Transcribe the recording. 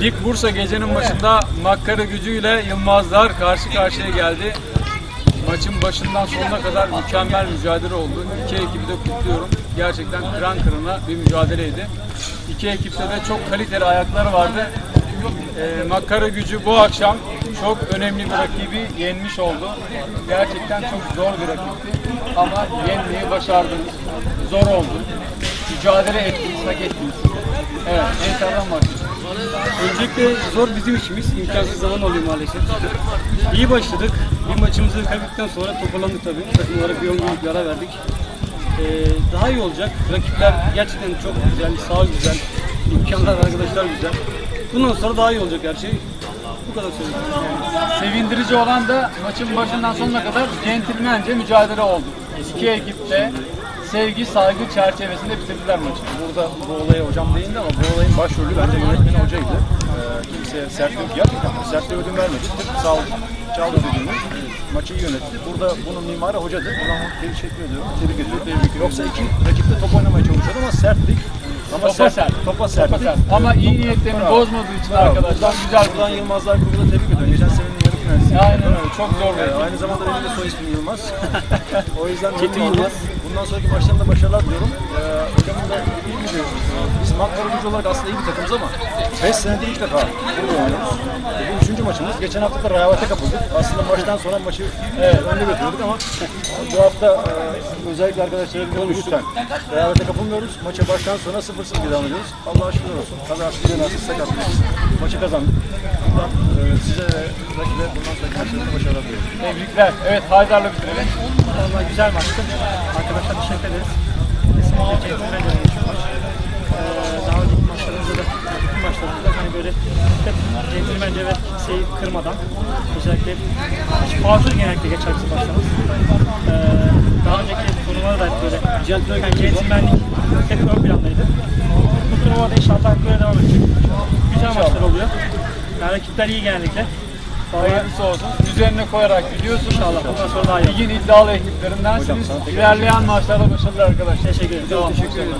Lig Bursa gecenin başında Makkara gücüyle Yılmazlar karşı karşıya geldi. Maçın başından sonuna kadar mükemmel mücadele oldu. İki ekibi de kutluyorum. Gerçekten kıran kırana bir mücadeleydi. İki ekipte de çok kaliteli ayakları vardı. Ee, Makkara gücü bu akşam çok önemli bir rakibi yenmiş oldu. Gerçekten çok zor bir rakipti. Ama yenmeyi başardınız. Zor oldu. Mücadele ettiniz, hak ettiniz. Evet, Ensar'dan başlayalım. Öncelikle zor bizim işimiz. imkansız zaman oluyor maalesef. İyi başladık. Bir maçımızı kaybettikten sonra toparlandık tabii. Takım olarak bir 10 günlük bir ara verdik. Ee, daha iyi olacak. Rakipler gerçekten çok güzel, sağ güzel. imkanlar arkadaşlar güzel. Bundan sonra daha iyi olacak her şey. Bu kadar söyleyeyim. Sevindirici olan da maçın başından sonuna kadar centilmence mücadele oldu. İki ekip de sevgi, saygı çerçevesinde bitirdiler maçı. Burada bu olaya hocam değindi ama bu olayın başrolü bence yönetmeni hocaydı. Ee, kimseye sertlik yapmadı. Sertliğe ödün vermedi. Sağ ol, çaldı dediğini. Maçı iyi yönetti. Burada bunun mimarı hocadır. Buradan teşekkür ediyorum. Tebrik ediyorum. Tebrik ediyorum. Yoksa iki rakip de top oynamaya çalışıyordu ama sertlik. Ama Topa sert. Topa sertlik. Topa sert. Ama iyi niyetlerini Bravo. bozmadığı için Bravo. arkadaşlar güzel Buradan Yılmazlar Kurulu'na tebrik ediyorum. Geçen senenin yarı finalisi. Aynen öyle. Çok zor bir Ee, aynı zamanda benim de soy ismim Yılmaz. o yüzden Çetin. Yılmaz. Bundan sonraki maçlarında başarılar diliyorum. Ee, hocamın da dediği gibi biz Makkara gücü olarak aslında iyi bir takımız ama 5 senede ilk defa burada oynuyoruz. Bu üçüncü maçımız. Geçen hafta da rehavete kapıldık. Aslında maçtan sonra maçı e, önde götürdük ama bu hafta e, özellikle arkadaşlara bir konuştuk. Lütfen. Rehavete kapılmıyoruz. Maça baştan sonra 0-0 devam ediyoruz. Allah'a şükür olsun. Kazasız belasız sakatlıksız maçı kazandık. Buradan e, size ve rakibe bundan sonraki maçlarında başarılar diliyorum. Tebrikler. Evet Haydar'la bitirelim. Vallahi güzel maçtı. Arkadaşlar teşekkür ederiz. Kesinlikle centilmen bir maç. Ee, daha önceki maçlarımızda da, bütün maçlarımızda hani böyle hep centilmence ve kimseyi kırmadan özellikle hiç fazla genellikle geçer bizim maçlarımız. Ee, daha önceki turnuvalarda da hep böyle yani centilmenlik hep ön plandaydı. Bu turnuvada inşallah böyle devam edecek. Güzel maçlar oluyor. Yani rakipler iyi genellikle. Hayırlısı olsun. Üzerine koyarak gidiyorsunuz. İnşallah bundan sonra daha iyi. Ligin iddialı ekiplerindensiniz. İlerleyen maçlarda başarılar arkadaşlar. Teşekkür ederim. Devam. Teşekkür ederim.